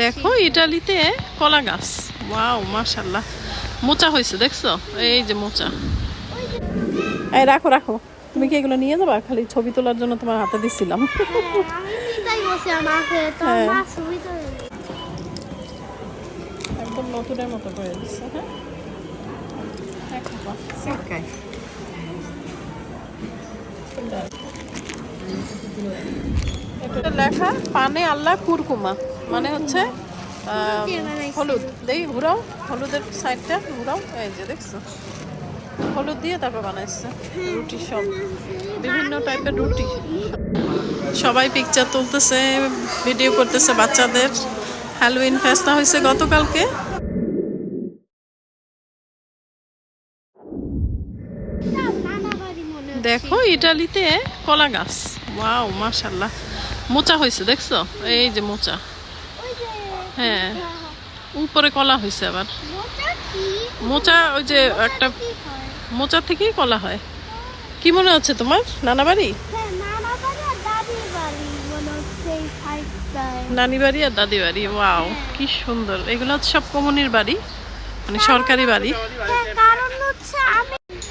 দেখো ইটালিতে কলা গাছ। ওয়াও মাশাল্লাহ মোচা হয়েছে দেখছ? এই যে মোচা। এই রাখো রাখো। তুমি কি এগুলো নিয়ে যাবা? খালি ছবি তোলার জন্য তোমার হাতে দিছিলাম। হ্যাঁ, হ্যাঁ। একদম নতুনের মতো করে দিচ্ছে হ্যাঁ? লেখা পানে আল্লাহ কুরকুমা। মানে হচ্ছে হলুদ। দেই, ঘুরাও, হলুদের সাইডটা ঘুরাও। এই যে দেখছ? হলুদ দিয়ে তারপর বানাইছে রুটি সব। বিভিন্ন টাইপের রুটি। সবাই পিকচার তুলতেছে ভিডিও করতেছে বাচ্চাদের। হ্যালোইন ফেস্তা হয়েছে গতকালকে। দেখো, ইটালিতে কলা গাছ। ওয়াও মাশাল্লাহ মোচা হয়েছে, দেখছ? এই যে মোচা। হ্যাঁ। উপরে কলা হয়েছে আবার। মোচা ওই যে একটা মোচা থেকেই কলা হয়। কি মনে হচ্ছে তোমার? নানা বাড়ি হ্যাঁ নানি বাড়ি আর দাদি বাড়ি ওয়াও কি সুন্দর। এগুলো হচ্ছে সব কমনির বাড়ি মানে সরকারি বাড়ি। হ্যাঁ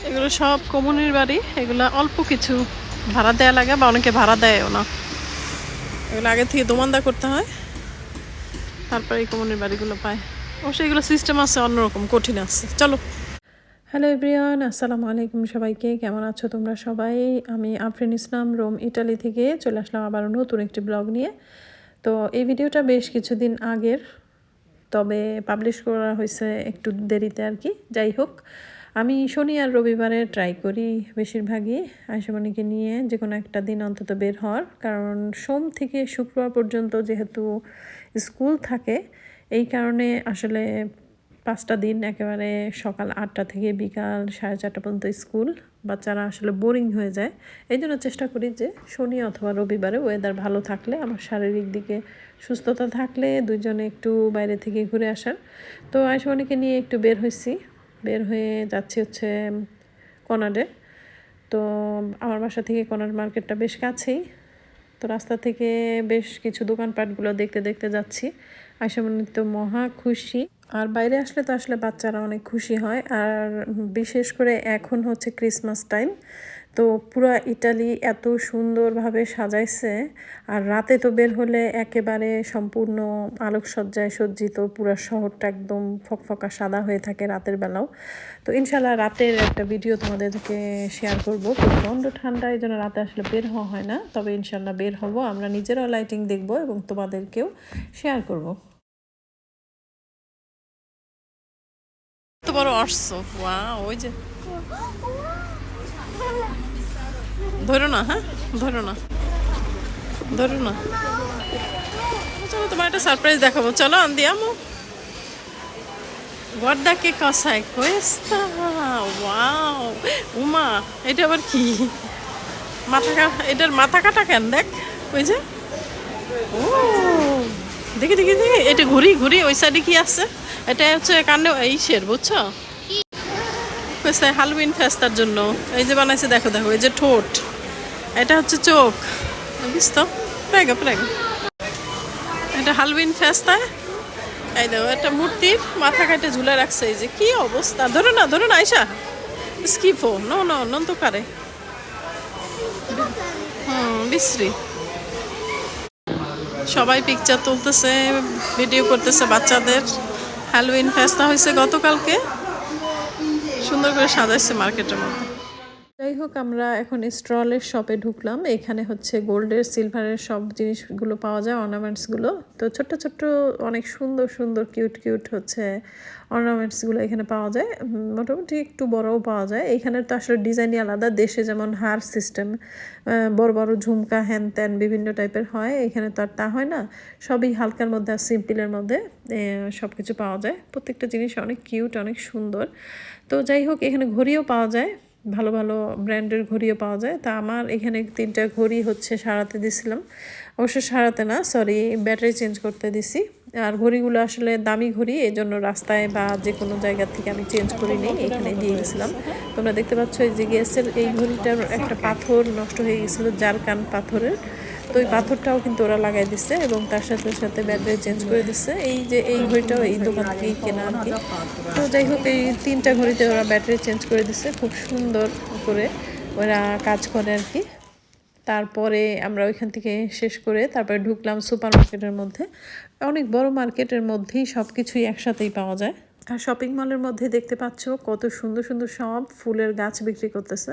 এগুলো সব কমনির বাড়ি এগুলো অল্প কিছু ভাড়া দেয়া লাগে বা অনেকে ভাড়া দেয়ও না। এগুলো আগে থেকে দোমান্দা করতে হয়। তারপরে এই কমনের বাড়িগুলো পায়। অবশ্যই এগুলো সিস্টেম আছে, অন্যরকম, কঠিন আছে। চলো। হ্যালো এভরিওয়ান আসসালামু আলাইকুম সবাইকে। কেমন আছো তোমরা সবাই? আমি আফরিন ইসলাম রোম ইটালি থেকে চলে আসলাম আবার নতুন একটি ব্লগ নিয়ে। তো এই ভিডিওটা বেশ কিছুদিন আগের, তবে পাবলিশ করা হয়েছে একটু দেরিতে আর কি। যাই হোক আমি শনি আর রবিবারে ট্রাই করি বেশিরভাগই আয়সামণিকে নিয়ে যে কোনো একটা দিন অন্তত বের হওয়ার। কারণ সোম থেকে শুক্রবার পর্যন্ত যেহেতু স্কুল থাকে, এই কারণে আসলে পাঁচটা দিন একেবারে সকাল আটটা থেকে বিকাল সাড়ে চারটা পর্যন্ত স্কুল। বাচ্চারা আসলে বোরিং হয়ে যায়। এই জন্য চেষ্টা করি যে শনি অথবা রবিবারে ওয়েদার ভালো থাকলে, আমার শারীরিক দিকে সুস্থতা থাকলে দুজনে একটু বাইরে থেকে ঘুরে আসার। তো আয়ুষ্মানীকে নিয়ে একটু বের হয়েছি। বের হয়ে যাচ্ছি হচ্ছে কনাডে। তো আমার বাসা থেকে কনার মার্কেটটা বেশ কাছেই। তো রাস্তা থেকে বেশ কিছু দোকানপাটগুলো দেখতে দেখতে যাচ্ছি। আয়সামণি তো মহা খুশি। আর বাইরে আসলে তো আসলে বাচ্চারা অনেক খুশি হয়। আর বিশেষ করে এখন হচ্ছে ক্রিসমাস টাইম তো পুরো ইটালি এত সুন্দরভাবে সাজাইছে। আর রাতে তো বের হলে একেবারে সম্পূর্ণ আলোকসজ্জায় সজ্জিত পুরো শহরটা একদম ফকফকা সাদা হয়ে থাকে রাতের বেলাও। তো ইনশাল্লাহ রাতের একটা ভিডিও তোমাদেরকে শেয়ার করব। প্রচণ্ড ঠান্ডা এই জন্য রাতে আসলে বের হওয়া হয় না তবে ইনশাল্লাহ বের হব। আমরা নিজেরাও লাইটিং দেখব এবং তোমাদেরকেও শেয়ার করব। বড় ওয়া ওই যে। ধরো না হ্যাঁ? ধরো না। ধরো না। চলো তোমার একটা সারপ্রাইজ দেখাবো। চলো guarda che cosa è questa wow Uma, এটা আবার কি? মাথা কা- এটার মাথা কাটা কেন? দেখ, ওই যে। ও দেখি দেখি দেখি। এটা ঘুরি ঘুরি, ওই সাইডে কি আছে? এটা হচ্ছে কান্ডে এই শের, বুঝছ? ফেস্তা হালুইন ফেস্তার জন্য। এই যে বানাইছে, দেখো দেখো, এই যে ঠোঁট। এটা হচ্ছে চোখ। বুঝতো প্রেগো প্রেগো। এটা হালুইন ফেস্তায় এই দেখো, একটা মূর্তির মাথা কাটে ঝুলে রাখছে। এই যে কি অবস্থা? ধরো না ধরো না আয়সা স্কিফো নো নো নন তো কারে হুম, বিশ্রী। সবাই পিকচার তুলতেছে ভিডিও করতেছে বাচ্চাদের। হ্যালোইন ফেস্তা হয়েছে গতকালকে। সুন্দর করে সাজাইছে মার্কেটের মধ্যে। যাই হোক আমরা এখন স্ট্রলের শপে ঢুকলাম। এখানে হচ্ছে গোল্ডের, সিলভারের সব জিনিসগুলো পাওয়া যায়, অর্নামেন্টসগুলো। তো ছোট্ট ছোট্ট, অনেক সুন্দর সুন্দর, কিউট কিউট হচ্ছে অর্নামেন্টসগুলো এখানে পাওয়া যায়। মোটামুটি একটু বড়ও পাওয়া যায়। এখানে তো আসলে ডিজাইনই আলাদা। দেশে যেমন হার সিস্টেম বড় বড় ঝুমকা, হ্যান ত্যান বিভিন্ন টাইপের হয়। এখানে তো আর তা হয় না। সবই হালকার মধ্যে আর সিম্পলের মধ্যে সব কিছু পাওয়া যায়। প্রত্যেকটা জিনিস অনেক কিউট, অনেক সুন্দর। তো যাই হোক এখানে ঘড়িও পাওয়া যায়। ভালো ভালো ব্র্যান্ডের ঘড়িও পাওয়া যায়। তা আমার এখানে তিনটা ঘড়ি হচ্ছে সারাতে দিছিলাম। অবশ্য সারাতে না সরি ব্যাটারি চেঞ্জ করতে দিছি। আর ঘড়িগুলো আসলে দামি ঘড়ি এই জন্য রাস্তায় বা যে কোনো জায়গা থেকে আমি চেঞ্জ করি নিই এখানে দিয়ে গেছিলাম তোমরা দেখতে পাচ্ছ এই যে গ্যাসের এই ঘড়িটার একটা পাথর নষ্ট হয়ে গেছিল, জারকান পাথরের। তো ওই পাথরটাও কিন্তু ওরা লাগাই দিচ্ছে এবং তার সাথে সাথে ব্যাটারি চেঞ্জ করে দিচ্ছে এই যে এই ঘড়িটাও এই দোকান থেকেই কেনা আর কি। তো যাই হোক, এই তিনটা ঘড়িতে ওরা ব্যাটারি চেঞ্জ করে দিচ্ছে খুব সুন্দর করে ওরা কাজ করে আর কি। তারপরে আমরা ওইখান থেকে শেষ করে তারপরে ঢুকলাম সুপার মার্কেটের মধ্যে। অনেক বড় মার্কেটের মধ্যেই সব কিছুই একসাথেই পাওয়া যায়। আর শপিং মলের মধ্যে দেখতে পাচ্ছ কত সুন্দর সুন্দর সব ফুলের গাছ বিক্রি করতেছে।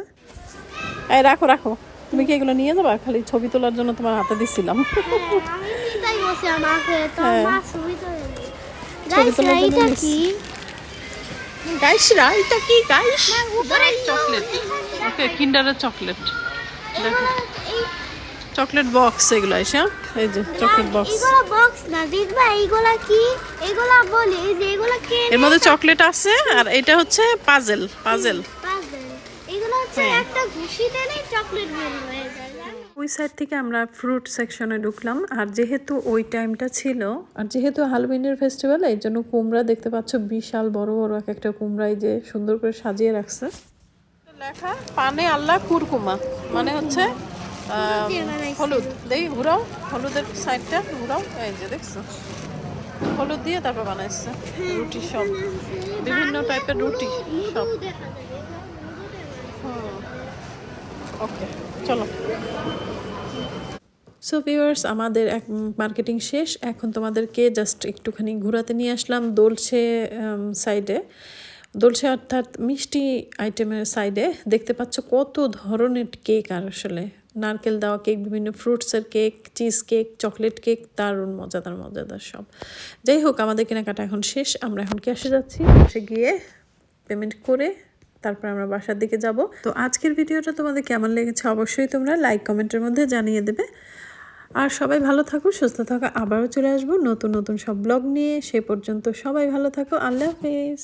রাখো রাখো। তুমি কি এগুলো নিয়ে যাবা? খালি ছবি তোলার জন্য তোমার হাতে দিছিলাম। হ্যাঁ, ছবি তোলার জন্য গাইসরা এটা কি? গাইস চকলেট ওকে কিন্ডারের চকলেট দেখো। চকলেট বক্স এগুলো এই যে চকলেট বক্স এগুলো বক্স না এইগুলা কি? এগুলা বলি যে এগুলা কে এর মধ্যে চকলেট আছে আর এটা হচ্ছে পাজেল পাজেল হচ্ছে। একটা ঘুষি দিলে চকলেট বের হয়ে যায় ওই সাইড থেকে আমরা ফ্রুট সেকশনে ঢুকলাম। আর যেহেতু ওই টাইমটা ছিল আর যেহেতু হালবিনের ফেস্টিভ্যাল এই জন্য কুমড়া দেখতে পাচ্ছ বিশাল বড় বড় এক একটা কুমড়াই যে সুন্দর করে সাজিয়ে রাখছে। লেখা পানে আল্লাহ কুরকুমা মানে হচ্ছে। হলুদ। দেখি ঘুরাও হলুদের সাইডটা ঘুরাও। এই যে দেখছ। হলুদ দিয়ে তারপর বানাইছে। রুটি সব। বিভিন্ন টাইপের রুটি সব মধু দেখা যায় এগুলো মধু দেখা যায়। ওকে চলো। সো ভিউয়ার্স আমাদের এক মার্কেটিং শেষ। এখন তোমাদেরকে জাস্ট একটুখানি ঘোরাতে নিয়ে আসলাম দোলছে সাইডে দোলছে অর্থাৎ মিষ্টি আইটেমের সাইডে দেখতে পাচ্ছ কত ধরনের কেক আর আসলে। নারকেল দেওয়া কেক বিভিন্ন ফ্রুটসের cake cheese cake chocolate cake দারুণ মজাদার মজাদার সব। যাই হোক, আমাদের কেনাকাটা এখন শেষ। আমরা এখন ক্যাশে যাচ্ছি। ক্যাশে গিয়ে পেমেন্ট করে তারপর আমরা বাসার দিকে যাব। তো আজকের ভিডিওটা তোমাদের কেমন লেগেছে অবশ্যই তোমরা লাইক কমেন্টের মধ্যে জানিয়ে দেবে। আর সবাই ভালো থাকো, সুস্থ থাকো, আবারও চলে আসব নতুন নতুন সব ব্লগ নিয়ে। সে পর্যন্ত সবাই ভালো থাকো, আল্লাহ হাফেজ।